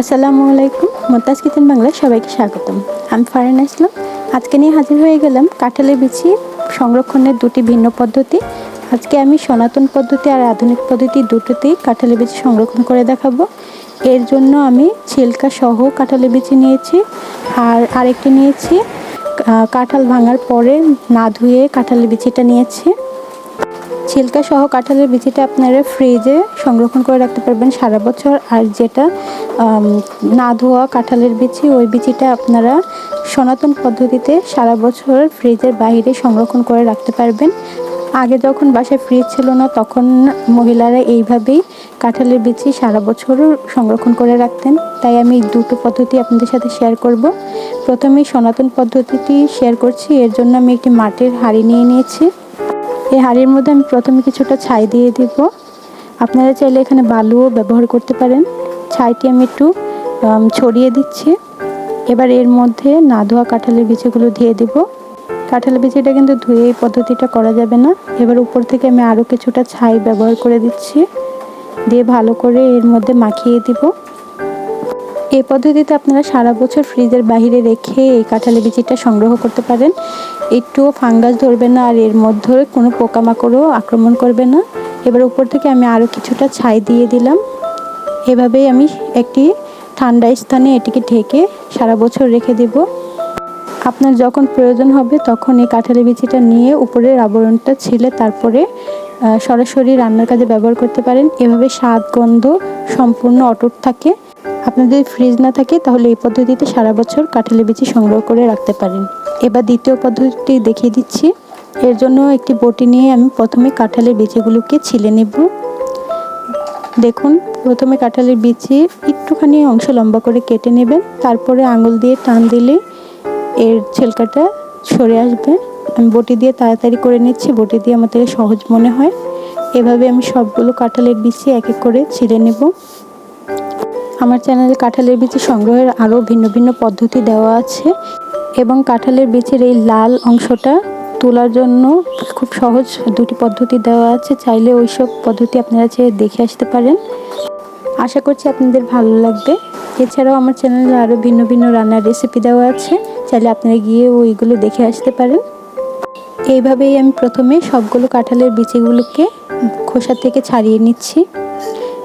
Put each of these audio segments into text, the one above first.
আসসালামু আলাইকুম। মোতাজ কিচেন বাংলায় সবাইকে স্বাগতম। আমি ফারান ইসলাম আজকে নিয়ে হাজির হয়ে গেলাম কাঁঠালের বিচি সংরক্ষণের দুটি ভিন্ন পদ্ধতি। আজকে আমি সনাতন পদ্ধতি আর আধুনিক পদ্ধতি দুটোতেই কাঁঠালের বিচি সংরক্ষণ করে দেখাবো। এর জন্য আমি ছিলকা সহ কাঁঠালের বিচি নিয়েছি আর আরেকটি নিয়েছি কাঁঠাল ভাঙার পরে না ধুয়ে কাঁঠালের বিচিটা নিয়েছি। ছিলকা সহ কাঁঠালের বিচিটা আপনারা ফ্রিজে সংরক্ষণ করে রাখতে পারবেন সারা বছর। আর যেটা না ধোয়া কাঁঠালের বিচি, ওই বিচিটা আপনারা সনাতন পদ্ধতিতে সারা বছর ফ্রিজের বাইরে সংরক্ষণ করে রাখতে পারবেন। আগে যখন বাসায় ফ্রিজ ছিল না, তখন মহিলারা এইভাবেই কাঁঠালের বিচি সারা বছর সংরক্ষণ করে রাখতেন। তাই আমি দুটো পদ্ধতি আপনাদের সাথে শেয়ার করব। প্রথমে সনাতন পদ্ধতিটি শেয়ার করছি। এর জন্য আমি একটি মাটির হাঁড়ি নিয়ে নিয়েছি। এই হাঁড়ির মধ্যে আমি প্রথমে কিছুটা ছাই দিয়ে দিব। আপনারা চাইলে এখানে বালুও ব্যবহার করতে পারেন। ছাইটি আমি একটু ছড়িয়ে দিচ্ছি। এবার এর মধ্যে না ধোয়া কাঁঠালের বীজগুলো দিয়ে দিব। কাঁঠালের বীজটা কিন্তু ধুয়ে এই পদ্ধতিটা করা যাবে না। এবার উপর থেকে আমি আরও কিছুটা ছাই ব্যবহার করে দিচ্ছি। দিয়ে ভালো করে এর মধ্যে মাখিয়ে দিব। এই পদ্ধতিতে আপনারা সারা বছর ফ্রিজের বাইরে রেখে এই কাঁঠালি বিচিটা সংগ্রহ করতে পারেন। একটুও ফাঙ্গাস ধরবে না আর এর মধ্যে কোনো পোকামাকড়ও আক্রমণ করবে না। এবার উপর থেকে আমি আরও কিছুটা ছাই দিয়ে দিলাম। এভাবেই আমি একটি ঠান্ডা স্থানে এটিকে ঢেকে সারা বছর রেখে দেব। আপনার যখন প্রয়োজন হবে তখন এই কাঁঠালি বিচিটা নিয়ে উপরের আবরণটা ছিলে তারপরে সরাসরি রান্নার কাজে ব্যবহার করতে পারেন। এভাবে স্বাদ, গন্ধ সম্পূর্ণ অটুট থাকে। আপনার যদি ফ্রিজ না থাকে, তাহলে এই পদ্ধতিতে সারা বছর কাঁঠালি বিচি সংগ্রহ করে রাখতে পারেন। এবার দ্বিতীয় পদ্ধতিটি দেখিয়ে দিচ্ছি। এর জন্য একটি বটি নিয়ে আমি প্রথমে কাঁঠালের বিচিগুলোকে ছিলে নেব। দেখুন, প্রথমে কাঁঠালের বিচি একটুখানি অংশ লম্বা করে কেটে নেবেন। তারপরে আঙুল দিয়ে টান দিলে এর ছেলকাটা সরে আসবে। আমি বটি দিয়ে তাড়াতাড়ি করে নিচ্ছি, বটি দিয়ে থেকে সহজ মনে হয়। এভাবে আমি সবগুলো কাঁঠালের বিচি এক এক করে ছিলে নেব। আমার চ্যানেলে কাঁঠালের বিচি সংগ্রহের আরও ভিন্ন ভিন্ন পদ্ধতি দেওয়া আছে এবং কাঁঠালের বীজের এই লাল অংশটা তোলার জন্য খুব সহজ দুটি পদ্ধতি দেওয়া আছে। চাইলে ওইসব পদ্ধতি আপনারা চেয়ে দেখে আসতে পারেন। আশা করছি আপনাদের ভালো লাগবে। এছাড়াও আমার চ্যানেলে আরও ভিন্ন ভিন্ন রান্নার রেসিপি দেওয়া আছে। চাইলে আপনারা গিয়ে ওইগুলো দেখে আসতে পারেন। এইভাবেই আমি প্রথমে সবগুলো কাঁঠালের বিচিগুলোকে খোসা থেকে ছাড়িয়ে নিচ্ছি।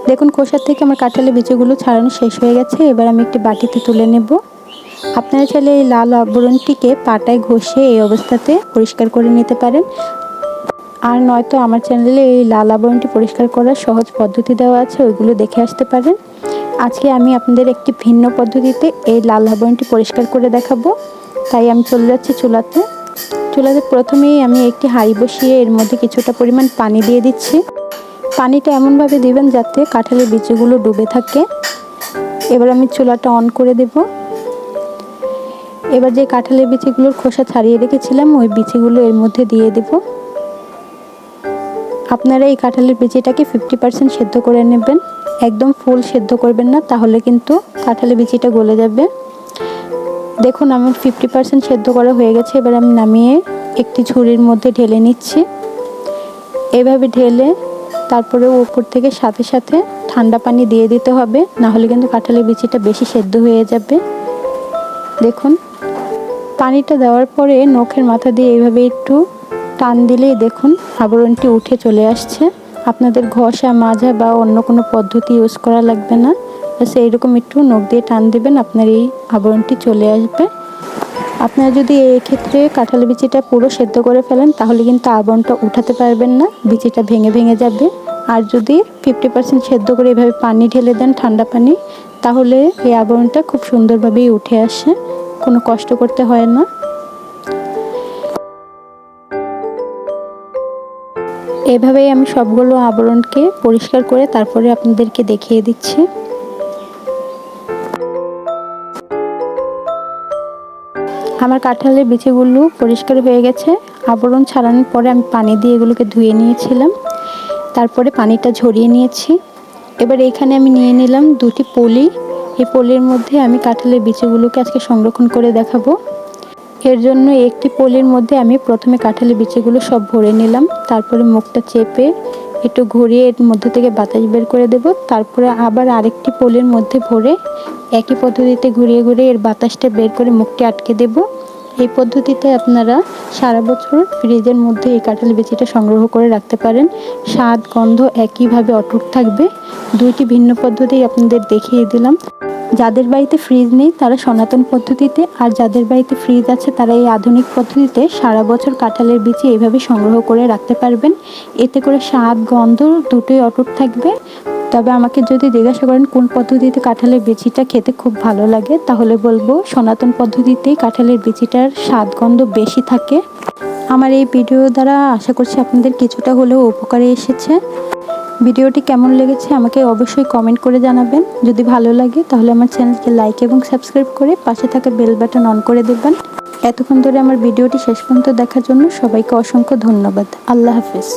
দেখুন খোসা থেকে আমার কাঁঠালের বিচিগুলো ছাড়ানো শেষ হয়ে গেছে। এবার আমি একটি বাটিতে তুলে নেব। আপনারা চাইলে এই লাল আবরণটিকে পাটায় ঘষে এই অবস্থাতে পরিষ্কার করে নিতে পারেন। আর নয়তো আমার চ্যানেলে এই লাল আবরণটি পরিষ্কার করার সহজ পদ্ধতি দেওয়া আছে, ওইগুলো দেখে আসতে পারেন। আজকে আমি আপনাদের একটি ভিন্ন পদ্ধতিতে এই লাল আবরণটি পরিষ্কার করে দেখাবো। তাই আমি চলে যাচ্ছি চুলাতে। চুলাতে প্রথমেই আমি একটি হাঁড়ি বসিয়ে এর মধ্যে কিছুটা পরিমাণ পানি দিয়ে দিচ্ছি। পানিটা এমনভাবে দিবেন যাতে কাঁঠালের বীজগুলো ডুবে থাকে। এবার আমি চুলাটা অন করে দেব। এবার যে কাঁঠালের বিচিগুলোর খোসা ছাড়িয়ে রেখেছিলাম, ওই বিচিগুলো এর মধ্যে দিয়ে দেব। আপনারা এই কাঁঠালের বিচিটাকে ফিফটি পার্সেন্ট সেদ্ধ করে নেবেন। একদম ফুল সেদ্ধ করবেন না, তাহলে কিন্তু কাঁঠালের বিচিটা গলে যাবে। দেখুন, আমার ফিফটি পার্সেন্ট সেদ্ধ করা হয়ে গেছে। এবার আমি নামিয়ে একটি ঝুড়ির মধ্যে ঢেলে নিচ্ছি। এভাবে ঢেলে তারপরে উপর থেকে সাথে সাথে ঠান্ডা পানি দিয়ে দিতে হবে না হলে কিন্তু কাঁঠালের বিচিটা বেশি সেদ্ধ হয়ে যাবে। দেখুন, পানিটা দেওয়ার পরে নখের মাথা দিয়ে এইভাবে একটু টান দিলেই দেখুন আবরণটি উঠে চলে আসছে। আপনাদের ঘষা, মাজা বা অন্য কোনো পদ্ধতি ইউজ করা লাগবে না। ব্যাস, এইরকম একটু নখ দিয়ে টান দেবেন, আপনার এই আবরণটি চলে আসবে। আপনারা যদি এই ক্ষেত্রে কাঁঠাল বিচিটা পুরো সেদ্ধ করে ফেলেন, তাহলে কিন্তু আবরণটা উঠাতে পারবেন না, বিচিটা ভেঙে ভেঙে যাবে। আর যদি ফিফটি পার্সেন্ট সেদ্ধ করে এভাবে পানি ঢেলে দেন ঠান্ডা পানি, তাহলে এই আবরণটা খুব সুন্দরভাবেই উঠে আসে, কোনো কষ্ট করতে হয় না। এভাবেই আমি সবগুলো আবরণকে পরিষ্কার করে তারপরে আপনাদেরকে দেখিয়ে দিচ্ছি। আমার কাঁঠালের বিচিগুলো পরিষ্কার হয়ে গেছে। আবরণ ছাড়ানোর পরে আমি পানি দিয়ে এগুলোকে ধুয়ে নিয়েছিলাম। তারপরে পানিটা ঝরিয়ে নিয়েছি। এবার এখানে আমি নিয়ে নিলাম দুটি পলি। এই পলির মধ্যে আমি কাঁঠালের বিচিগুলোকে আজকে সংরক্ষণ করে দেখাবো। এর জন্য একটি পলির মধ্যে আমি প্রথমে কাঁঠালের বিচিগুলো সব ভরে নিলাম। তারপরে মুখটা চেপে একটু ঘুরিয়ে এর মধ্যে থেকে বাতাস বের করে দেব। তারপরে আবার আরেকটি পলির মধ্যে ভরে একই পদ্ধতিতে ঘুরিয়ে ঘুরিয়ে এর বাতাসটা বের করে মুখটি আটকে দেব। এই পদ্ধতিতে আপনারা সারা বছর ফ্রিজের মধ্যে এই কাঁঠাল বিচিটা সংগ্রহ করে রাখতে পারেন। স্বাদ, গন্ধ একইভাবে অটুট থাকবে। দুইটি ভিন্ন পদ্ধতি আপনাদের দেখিয়ে দিলাম। যাদের বাড়িতে ফ্রিজ নেই, তারা সনাতন পদ্ধতিতে আর যাদের বাড়িতে ফ্রিজ আছে, তারা এই আধুনিক পদ্ধতিতে সারা বছর কাঁঠালের বিচি এইভাবে সংগ্রহ করে রাখতে পারবেন। এতে করে স্বাদ, গন্ধ দুটোই অটুট থাকবে। তবে আমাকে যদি জিজ্ঞাসা করেন কোন পদ্ধতিতে কাঁঠালের বিচিটা খেতে খুব ভালো লাগে, তাহলে বলব সনাতন পদ্ধতিতেই কাঁঠালের বিচিটার স্বাদ গন্ধ বেশি থাকে। আমার এই ভিডিও দ্বারা আশা করছি আপনাদের কিছুটা হলেও উপকারে এসেছে। ভিডিওটি কেমন লেগেছে আমাকে অবশ্যই কমেন্ট করে জানাবেন। যদি ভালো লাগে, তাহলে আমার চ্যানেলকে লাইক এবং সাবস্ক্রাইব করে পাশে থাকা বেল বাটন অন করে দেবেন। এতক্ষণ ধরে আমার ভিডিওটি শেষ পর্যন্ত দেখার জন্য সবাইকে অসংখ্য ধন্যবাদ। আল্লাহ হাফিজ।